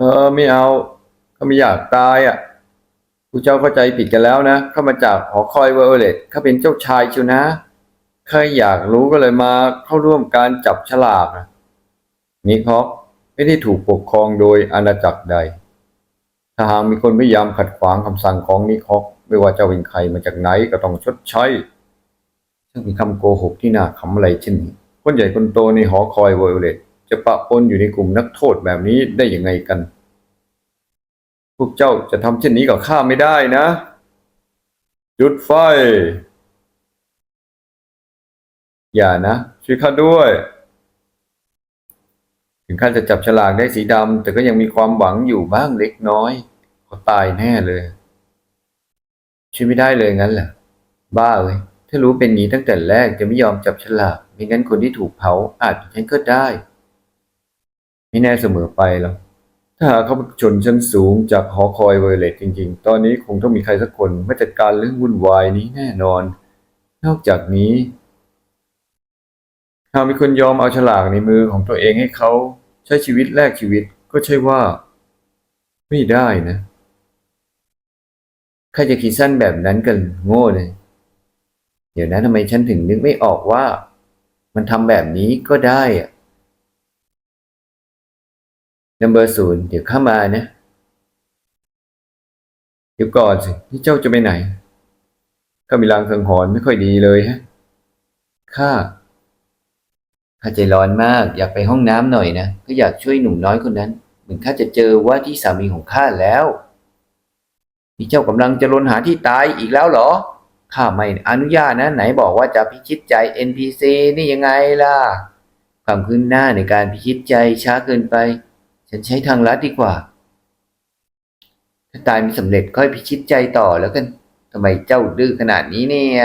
เออไม่เอาเขาไม่อยากตายอะผู้เจ้าเข้าใจผิดกันแล้วนะเข้ามาจากหอคอยเวอร์เลตเขาเป็นเจ้าชายชิวนะใครอยากรู้ก็เลยมาเข้าร่วมการจับฉลากนะนิคอกไม่ได้ถูกปกครองโดยอาณาจักรใด ถ้าหากมีคนพยายามขัดขวางคำสั่งของนิคอกไม่ว่าเจ้าเป็นใครมาจากไหนก็ต้องชดใช้ช่งเป็นคำโกหกที่น่าขำอะไรเช่นนี้คนใหญ่คนโตในหอคอยเวอร์เลต จะปะปนอยู่ในกลุ่มนักโทษแบบนี้ได้ยังไงกัน พวกเจ้าจะทำเช่นนี้กับข้าไม่ได้นะ จุดไฟ อย่านะ ช่วยข้าด้วย ถึงข้าจะจับฉลากได้สีดำแต่ก็ยังมีความหวังอยู่บ้างเล็กน้อยเขาตายแน่เลย ช่วยไม่ได้เลยงั้นเหรอบ้าเลยถ้ารู้เป็นนี้ตั้งแต่แรกจะไม่ยอมจับฉลากไม่งั้นคนที่ถูกเผาอาจเป็นฉันก็ได้ ไม่แน่เสมอไปหรอกถ้าหากเขาชนชั้นสูงจากหอคอยเวเลตจริง ๆ ตอนนี้คงต้องมีใครสักคนมาจัดการเรื่องวุ่นวายนี้แน่นอน นอกจากนี้หากมีคนยอมเอาฉลากในมือของตัวเองให้เขาใช้ชีวิตแลกชีวิตก็ใช่ว่า ไม่ได้นะใครจะคิดสั้นแบบนั้นกันโง่เลยเดี๋ยวนะทำไมฉันถึงนึกไม่ออกว่า มันทำแบบนี้ก็ได้อะ นัมเบอร์ศูนย์เดี๋ยวเข้ามานะ เดี๋ยวก่อนสินี่เจ้าจะไปไหนข้ามีลางสังหรณ์ไม่ค่อยดีเลยฮะ ข้า ข้าใจร้อนมาก อยากไปห้องน้ำหน่อยนะ ก็อยากช่วยหนุ่มน้อยคนนั้น เหมือนข้าจะเจอว่าที่สามีของข้าแล้วนี่เจ้ากำลังจะลนหาที่ตายอีกแล้วเหรอ ข้าไม่อนุญาตนะ ไหนบอกว่าจะพิชิตใจ NPC นี่ยังไงล่ะความคืบหน้าในการพิชิตใจช้าเกินไป ฉันใช้ทางลัดดีกว่า ถ้าตายไม่สำเร็จค่อยพิชิตใจต่อแล้วกันทำไมเจ้าดื้อขนาดนี้เนี่ย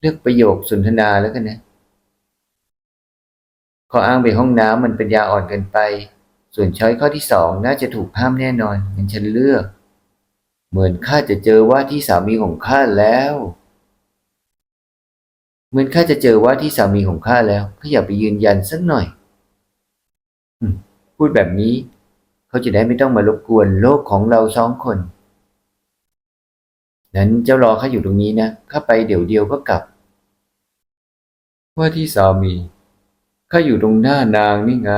เลือกประโยคสนทนาแล้วกันนะข้ออ้างไปห้องน้ำมันเป็นยาอ่อนเกินไป ส่วนช้อยข้อที่สองน่าจะถูกห้ามแน่นอนงั้นฉันเลือก เหมือนข้าจะเจอว่าที่สามีของข้าแล้ว เหมือนข้าจะเจอว่าที่สามีของข้าแล้วข้าอยากไปยืนยันสักหน่อย พูดแบบนี้ เขาจะได้ไม่ต้องมารบกวนโลกของเราสองคน นั้นเจ้ารอข้าอยู่ตรงนี้นะข้าไปเดี๋ยวเดียวก็กลับ ว่าที่สามีข้าอยู่ตรงหน้านางนี่ไง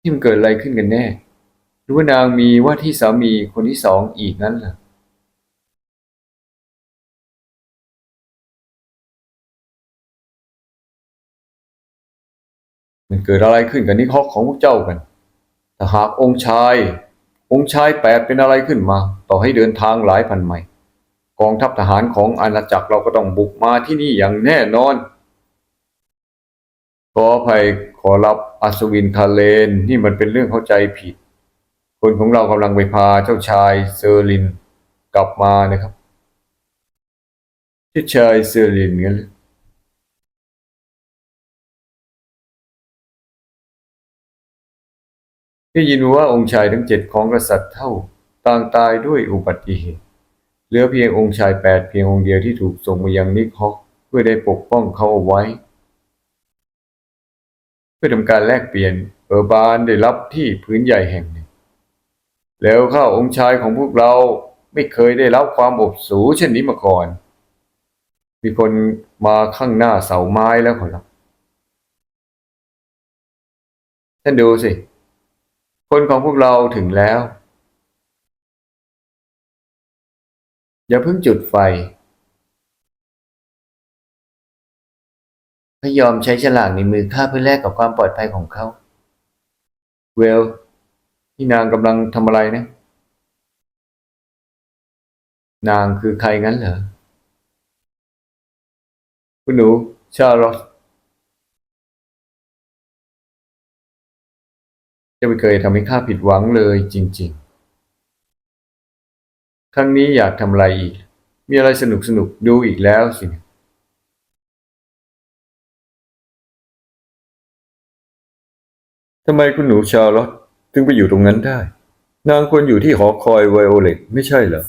ที่มันเกิดอะไรขึ้นกันแน่หรือว่านางมีว่าที่สามีคนที่สองอีกนั้นล่ะ มันเกิดอะไรขึ้นกับนิคอกของพวกเจ้ากันถ้าหากองค์ชาย องค์ชายแปดเป็นอะไรขึ้นมา ต่อให้เดินทางหลายพันไมล์กองทัพทหารของอาณาจักรเราก็ต้องบุกมาที่นี่อย่างแน่นอน ขออภัยขอรับอัศวินคาเลนนี่มันเป็นเรื่องเข้าใจผิด คนของเรากำลังไปพาเจ้าชายเซอร์ลินกลับมานะครับเจ้าชายเซอร์ลินงั้น ได้ยินว่าองค์ชายทั้งเจ็ดของกษัตริย์เท่าต่างตายด้วยอุบัติเหตุ เหลือเพียงองค์ชายแปดเพียงองค์เดียวที่ถูกส่งมายังนิคฮอกเพื่อได้ปกป้องเขาเอาไว้ เพื่อทำการแลกเปลี่ยนเออบานได้รับที่พื้นใหญ่แห่งหนึ่ง แล้วข้าองค์ชายของพวกเราไม่เคยได้รับความอบสูเช่นนี้มาก่อน มีคนมาข้างหน้าเสาไม้แล้วขอรับท่านดูสิ คนของพวกเราถึงแล้ว อย่าเพิ่งจุดไฟเขายอมใช้ฉลากในมือข้าเพื่อแลกกับความปลอดภัยของเขา เวลที่นางกำลังทำอะไรนะ นางคือใครงั้นเหรอ คุณหนูชาร์ลอ จะไม่เคยทำให้ข้าผิดหวังเลยจริง ๆ ครั้งนี้อยากทำอะไรอีก มีอะไรสนุกสนุกๆดูอีกแล้วสิ ทำไมคุณหนูชาร์ลอตถึงไปอยู่ตรงนั้นได้ นางควรอยู่ที่หอคอยไวโอเลตไม่ใช่เหรอ